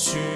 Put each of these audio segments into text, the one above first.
to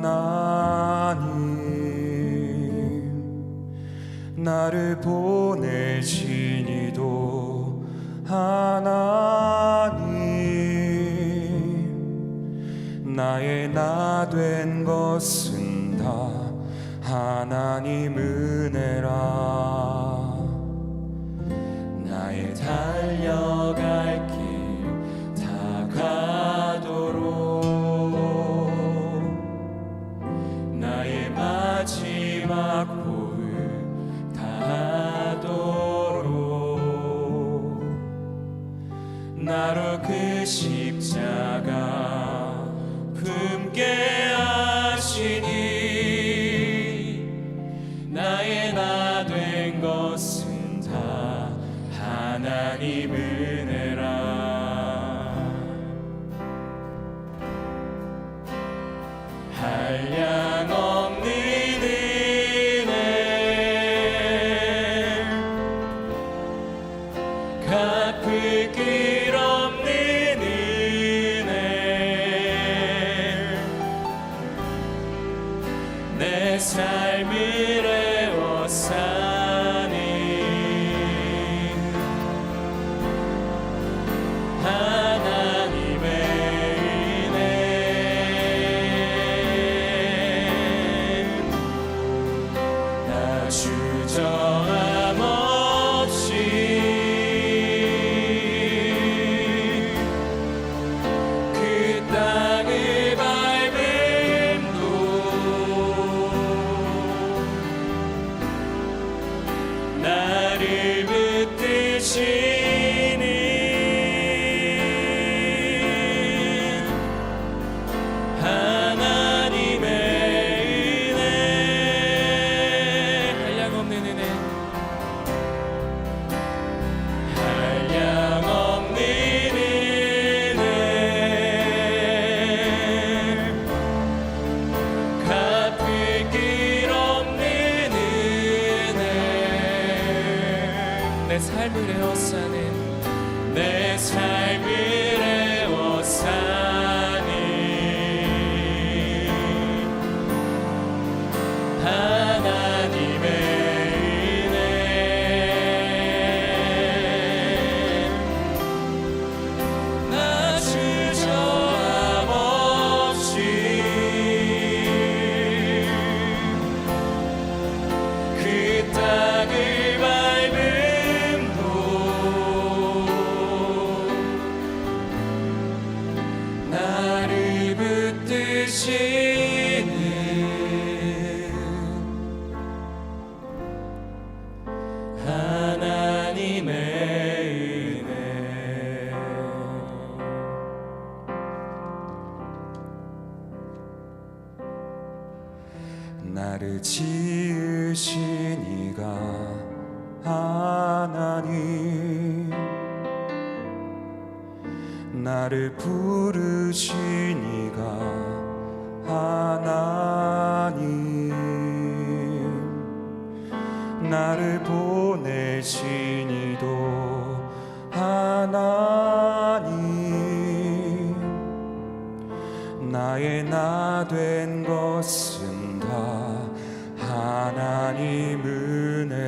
하나님 나를 보내시니도 하나님 나의 나 된 것은 다 하나님 은혜라. 나로 그 십자 내 삶을 애워싸 나를 지으신 이가 하나님. 나를 부르신 이가 하나님. 나를 보내신 이도 하나님. 나의 나된다 하나님 은혜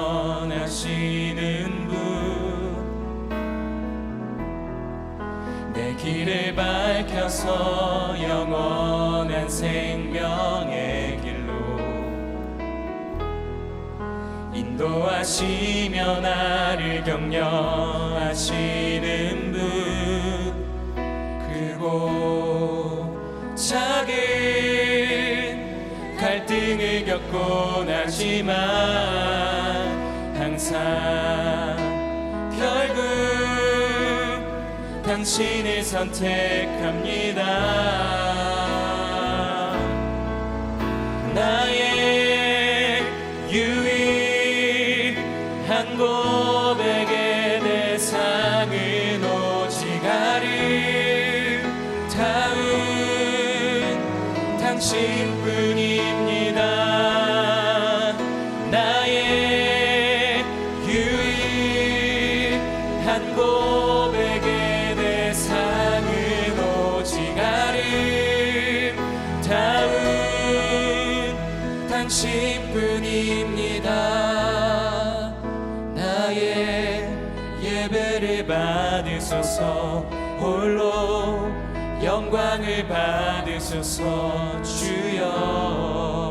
길을 밝혀서 영원한 생명의 길로 인도하시며 나를 격려하시는 분 크고 작은 갈등을 겪곤 하지만 항상 결국 당신을 선택합니다 받으소서. 홀로 영광을 받으소서. 주여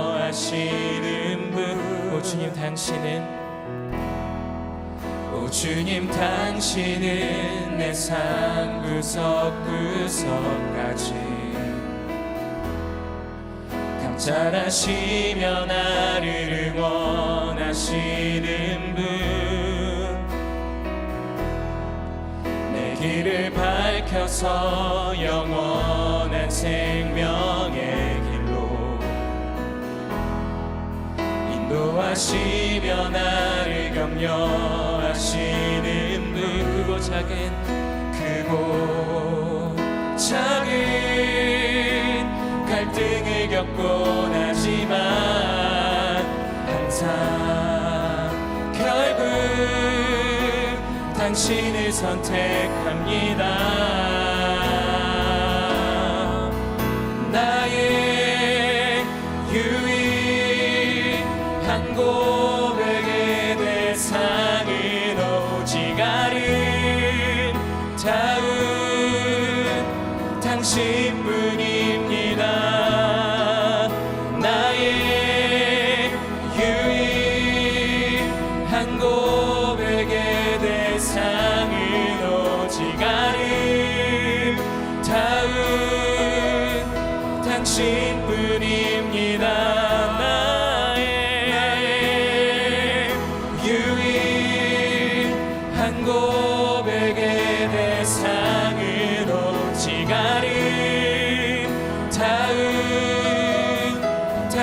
하시는 분 오 주님 당신은? 오 주님 당신은 내 삶 구석 구석까지 감찰하시며 나를 응원하시는 분 내 길을 밝혀서 영원한 생 나를 격려하시는 분 크고 작은 크고 작은 갈등을 겪곤 하지만 항상 결국 당신을 선택합니다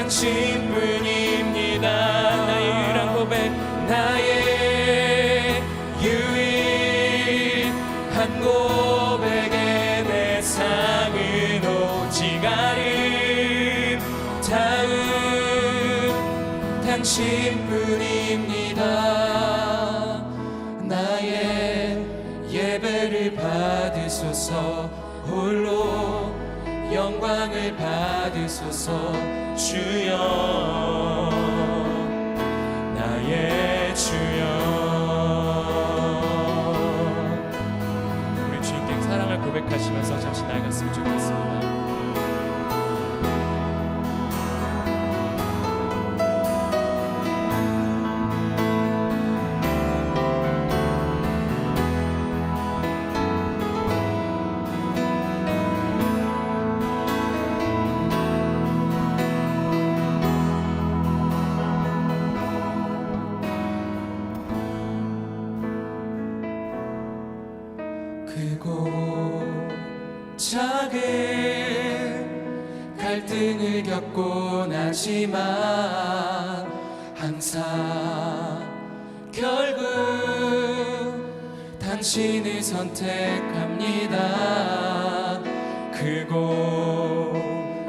당신뿐입니다. 나의 유일한 고백 나의 유일한 고백의 대상은 오직 아름다운 당신뿐입니다 영광을 받으소서 주여. 나의 주여. 우리 주님께 사랑을 고백하시면서 잠시 나아갔으면 좋겠습니다 크고 작은 갈등을 겪곤 하지만 항상 결국 당신을 선택합니다. 크고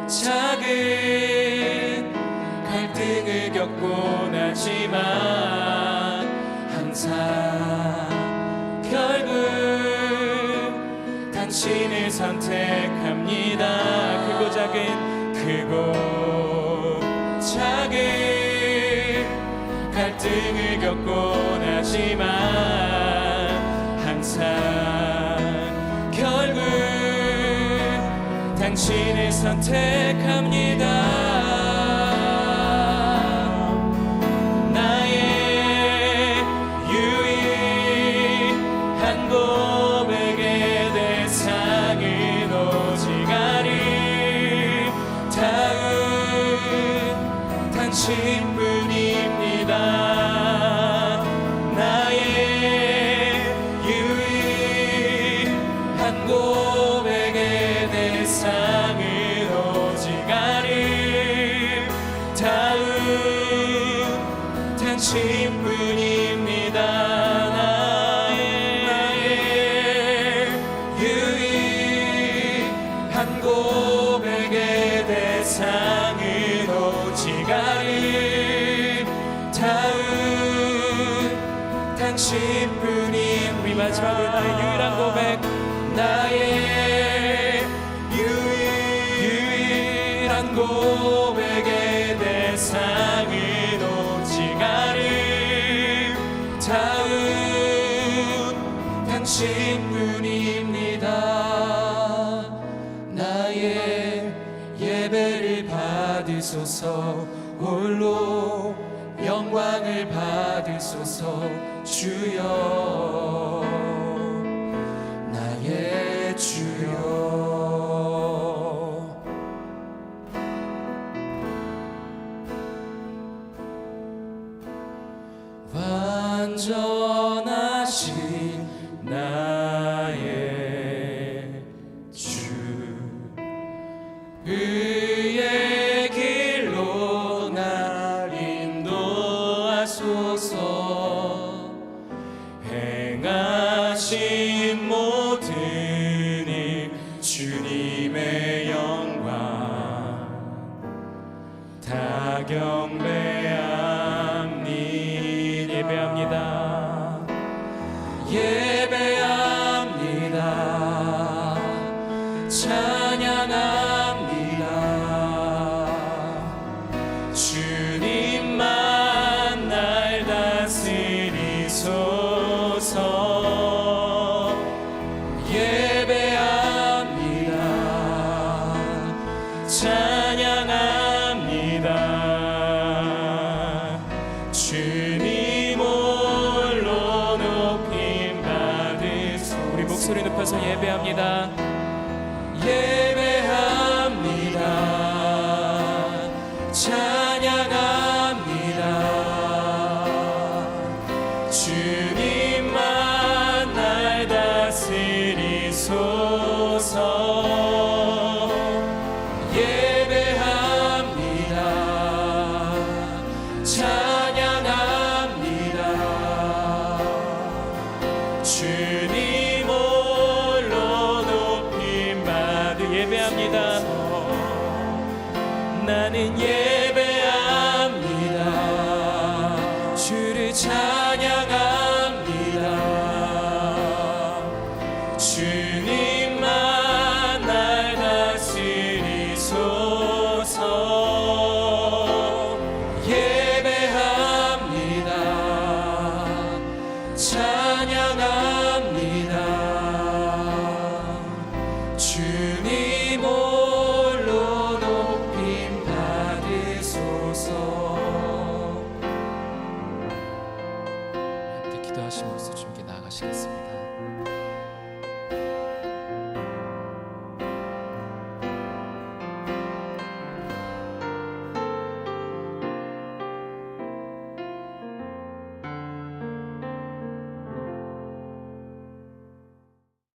작은 갈등을 겪곤 하지만 당신을 선택합니다. 크고 작은 크고 작은 갈등을 겪곤 하지만 항상 결국 당신을 선택합니다. 한 고백의 대상은 오직 아름다운 당신뿐입니다. 나의 예배를 받으소서. 홀로 영광을 받으소서. 주여.